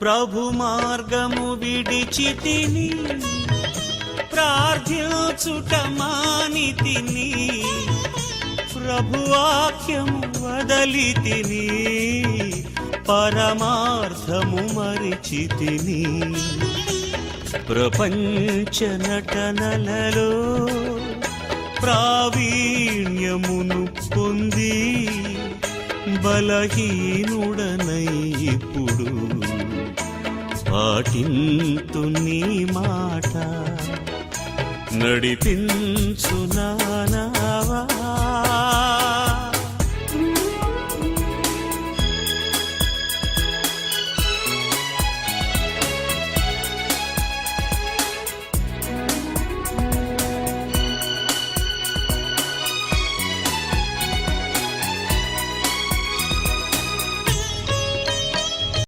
ప్రభు మార్గము విడిచి తిని ప్రార్థించుట మాని తిని ప్రభువాక్యము వదలి తిని పరమార్థము మరిచి తిని ప్రపంచ నటనలలో ప్రావీణ్యమును పొంది బలహీనుడనై ఇప్పుడు పాటింతు నీ మాట నడిపించునా